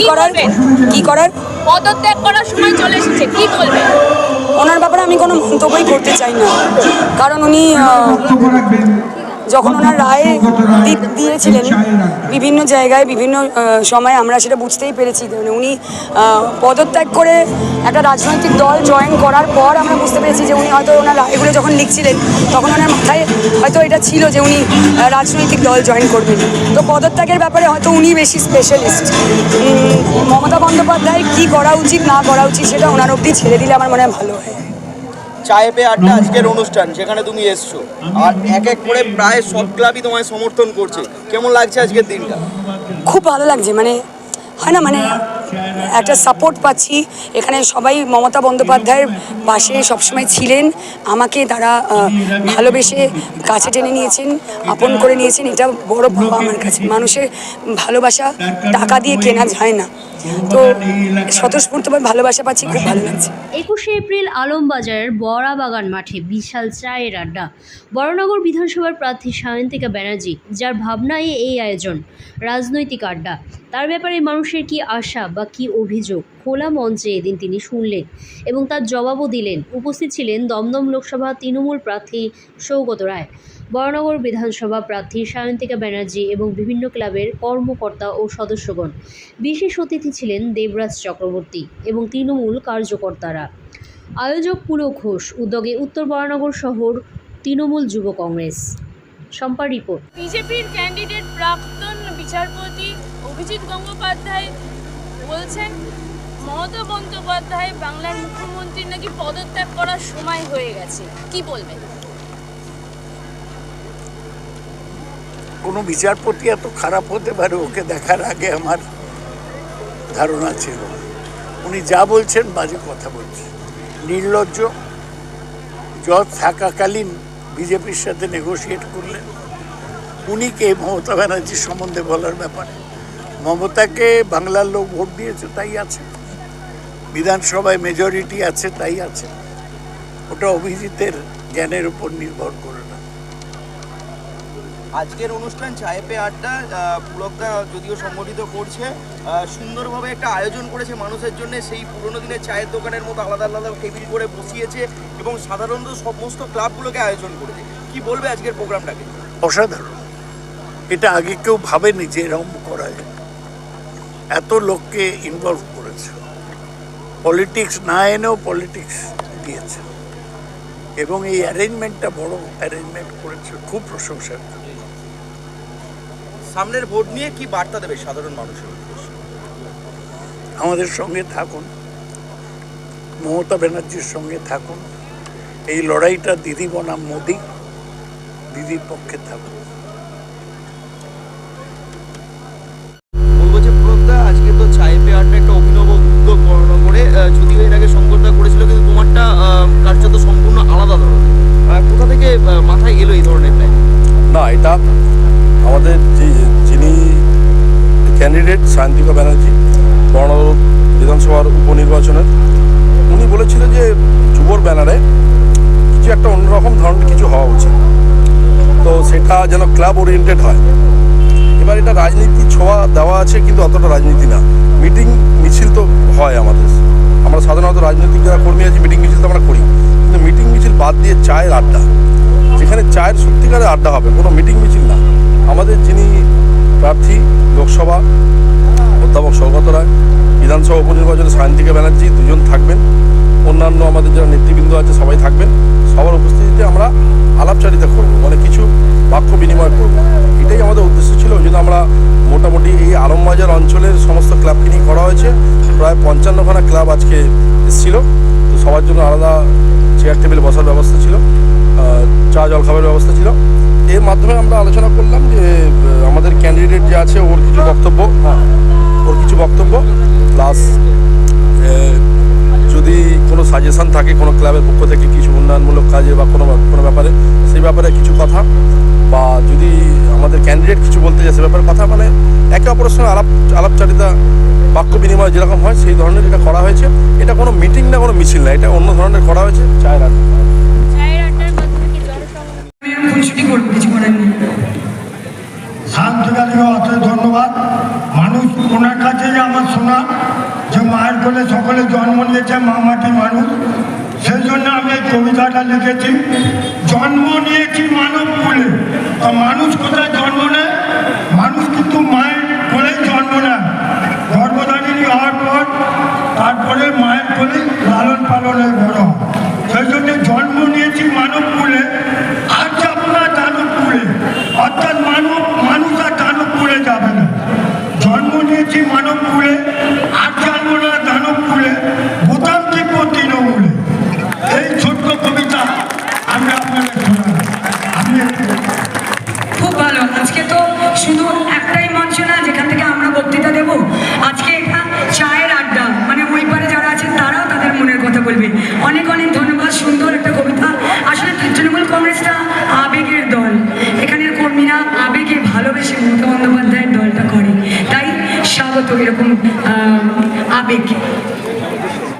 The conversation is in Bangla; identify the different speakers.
Speaker 1: কি করার? কি করার?
Speaker 2: পদত্যাগ করার সময় চলে এসেছে কি বলবেন
Speaker 1: ওনার ব্যাপারে আমি কোনো মন্তব্যই করতে চাই না। কারণ উনি যখন ওনার রায় দিয়েছিলেন বিভিন্ন জায়গায় বিভিন্ন সময় আমরা সেটা বুঝতেই পেরেছি। মানে উনি পদত্যাগ করে একটা রাজনৈতিক দল জয়েন করার পর আমরা বুঝতে পেরেছি যে উনি হয়তো ওনার রায়গুলো যখন লিখছিলেন তখন ওনার মাথায় হয়তো এটা ছিল যে উনি রাজনৈতিক দল জয়েন করবেন। তো পদত্যাগের ব্যাপারে হয়তো উনি বেশি স্পেশালিস্ট মমতা বন্দ্যোপাধ্যায় কী করা উচিত না করা উচিত সেটা ওনার অবধি ছেড়ে দিলে আমার মনে হয় ভালো হয়।
Speaker 3: চায়ে পে আড্ডা আজকের অনুষ্ঠান, যেখানে তুমি এসছো। আর এক এক করে প্রায় সব ক্লাবই তোমায় সমর্থন করছে। কেমন লাগছে আজকের দিনটা?
Speaker 1: খুব ভালো লাগছে মানে হয় না মানে একটা সাপোর্ট পাচ্ছি। এখানে সবাই মমতা বন্দ্যোপাধ্যায়ের পাশে সবসময় ছিলেন। আমাকে তারা ভালোবেসে কাছে টেনে নিয়েছেন, আপন করে নিয়েছেন। এটা বড় পাওয়া আমার কাছে। মানুষের ভালোবাসা টাকা দিয়ে কেনা যায় না।
Speaker 4: একুশে এপ্রিল আলমবাজারের বড়াবাগান মাঠে বিশাল চায়ের আড্ডা। বড়নগর বিধানসভার প্রার্থী সায়ন্তিকা ব্যানার্জি, যার ভাবনায় এই আয়োজন, রাজনৈতিক আড্ডা। তার ব্যাপারে মানুষের কি আশা বা কি অভিযোগ, খোলা মঞ্চে এদিন তিনি শুনলেন এবং তার জবাবও দিলেন। উপস্থিত ছিলেন দমদম লোকসভা তৃণমূল প্রার্থী সৌগত রায়। বড়নগর বিধানসভা প্রার্থী সায়ন্তিকা ব্যানার্জি এবং বিভিন্ন ক্লাবের কর্মকর্তা ও সদস্যগণ। বিশেষ অতিথি ছিলেন দেবরাজ চক্রবর্তী এবং তৃণমূল কার্যকর্তারা। আয়োজক পুলক ঘোষ, উদ্যোগে উত্তর বরানগর শহর তৃণমূল যুব কংগ্রেস। শম্পা রিপোর্ট।
Speaker 2: বিজেপির ক্যান্ডিডেট প্রাক্তন বিচারপতি অভিজিৎ গঙ্গোপাধ্যায় বলছেন, মমতা বন্দ্যোপাধ্যায় বাংলার মুখ্যমন্ত্রীর নাকি পদত্যাগ করার সময় হয়ে গেছে। কি বলবেন?
Speaker 5: কোনো বিচারপতি এত খারাপ হতে পারে, ওকে দেখার আগে আমার ধারণা ছিল। উনি যা বলছেন বাজে কথা বলছেন। নির্লজ্জ, জজ থাকাকালীন বিজেপির সাথে নেগোশিয়েট করলেন। উনি কে? মমতা ব্যানার্জির সম্বন্ধে বলার ব্যাপারে। মমতাকে বাংলার লোক ভোট দিয়েছে, তাই আছে। বিধানসভায় মেজরিটি আছে, তাই আছে। ওটা অভিজিতের জ্ঞানের উপর নির্ভর করে।
Speaker 3: আজকের অনুষ্ঠান চায়ে পে আড্ডা পুলকদা যদিও সংগঠিত করছে সুন্দরভাবে একটা আয়োজন করেছে মানুষের জন্য। সেই পুরোনো দিনের চায়ের দোকানের মতো আলাদা আলাদা টেবিল করে বসিয়েছে এবং সাধারণত সমস্ত ক্লাবগুলোকে আয়োজন করেছে। কি বলবে আজকের প্রোগ্রামটাকে?
Speaker 5: অসাধারণ। এটা আগে কেউ ভাবেনি যে এরকম করা যায়। এত লোককে ইনভলভ করেছে। পলিটিক্স না এনেও পলিটিক্স দিয়েছে। এবং এই অ্যারেঞ্জমেন্টটা বড় অ্যারেঞ্জমেন্ট করেছে। খুব প্রশংসা
Speaker 3: সামনের ভোট নিয়ে কি বার্তা দেবে সাধারণ মানুষের উদ্দেশ্যে?
Speaker 5: আমাদের সঙ্গে থাকুন। মমতা ব্যানার্জির সঙ্গে থাকুন। এই লড়াইটা দিদি বনাম মোদি দিদির পক্ষে থাকুন।
Speaker 3: বলব যে পুলকদা আজকে তো চায়ে পে আড্ডা একটা অভিনব উদ্যোগ বর্ণনা করে যদিও এর আগে সংকটটা করেছিল কিন্তু তোমারটা আহ, কার্যত সম্পূর্ণ আলাদা ধরনের। কোথা থেকে মাথায় এলো এই ধরনের প্ল্যান
Speaker 6: না এটা আমাদের ক্যান্ডিডেট শান্তিকা ব্যানার্জি বর্ণাঢ্য বিধানসভার উপনির্বাচনের উনি বলেছিলেন যে যুবর ব্যানারে কিছু একটা অন্যরকম ধরনের কিছু হওয়া উচিত। তো সেটা যেন ক্লাব ওরিয়েন্টেড হয়। এবার এটা রাজনীতি ছোঁয়া দেওয়া আছে, কিন্তু অতটা রাজনীতি না। মিটিং মিছিল তো হয় আমাদের। আমরা সাধারণত রাজনৈতিক যারা কর্মী আছি মিটিং মিছিল তো আমরা করি। কিন্তু মিটিং মিছিল বাদ দিয়ে চায়ের আড্ডা, যেখানে চায়ের সত্যিকারের আড্ডা হবে, কোনো মিটিং মিছিল না। আমাদের যিনি প্রার্থী লোকসভা, অধ্যাপক সৌগত রায়, বিধানসভা উপনির্বাচনে সায়ন্তিকা ব্যানার্জি দুজন থাকবেন। অন্যান্য আমাদের যারা নেতৃবৃন্দ আছে সবাই থাকবেন। সবার উপস্থিতিতে আমরা আলাপচারিতা করব মানে কিছু বাক্য বিনিময় করব। এটাই আমাদের উদ্দেশ্য ছিল, ওই জন্য আমরা মোটামুটি এই আলমবাজার অঞ্চলের সমস্ত ক্লাবকে নিয়ে করা হয়েছে। প্রায় পঞ্চান্নখানা ক্লাব আজকে এসেছিল, তো সবার জন্য আলাদা চেয়ার টেবিল বসার ব্যবস্থা ছিল চা জল খাবার ব্যবস্থা ছিল। এর মাধ্যমে আমরা আলোচনা করলাম যে আমাদের ক্যান্ডিডেট যে আছে, ওর কিছু বক্তব্য হ্যাঁ ওর কিছু বক্তব্য প্লাস যদি কোনো সাজেশান থাকে কোনো ক্লাবের পক্ষ থেকে কিছু উন্নয়নমূলক কাজে বা কোনো কোনো ব্যাপারে, সেই ব্যাপারে কিছু কথা, বা যদি আমাদের ক্যান্ডিডেট কিছু বলতে যায় সে ব্যাপারে কথা মানে একে অপরের সঙ্গে আলাপ, আলাপচারিতা, বাক্য বিনিময় যেরকম হয়, সেই ধরনের এটা করা হয়েছে। এটা কোনো মিটিং না, কোনো মিছিল না, এটা অন্য ধরনের করা হয়েছে। চায়ের আড্ডা
Speaker 2: জনসংযোগ
Speaker 1: করব কিছু করার নেই
Speaker 7: শান্তিকালীকে অত ধন্যবাদ। মানুষ ওনার কাছেই আমার শোনা যে মায়ের কোলে সকলে জন্ম নিয়েছে, মা মাটি মানুষ, সেই জন্য আমি এই কবিতাটা লিখেছি। জন্ম নিয়েছি মানব কুলে। তা মানুষ কোথায় জন্ম নেয়? মানুষ কিন্তু মায়ের কোলেই জন্ম নেয়। গর্ভধারিণী হওয়ার পর, তারপরে মায়ের কোলে লালন পালনে বড় হয় সেই জন্য জন্ম নিয়েছি মানব কুলে আর যাব না দানব কুলে অর্থাৎ মানব মানুষ আর দানব কুলে যাবে না জন্ম মানব আর জানব না দানব কুলে বোতাম তৃণমূলে এই ছোট্ট কবিতা আমি আপনাদের
Speaker 8: খুব ভালো। আজকে তো শুধু একটাই মঞ্চ না, যেখান থেকে আমরা বক্তৃতা দেব। আজকে এটা চায়ের আড্ডা। মানে ওই পারে যারা আছেন, তারাও তাদের মনের কথা বলবে। অনেক অনেক ধন্যবাদ, সুন্দর একটা কবিতা। আসলে তৃণমূল কংগ্রেসটা আবেগের দল এখানের কর্মীরা আবেগে ভালোবেসে মমতা বন্দ্যোপাধ্যায়ের দলটা করে তাই স্বাগত এরকম আবেগ।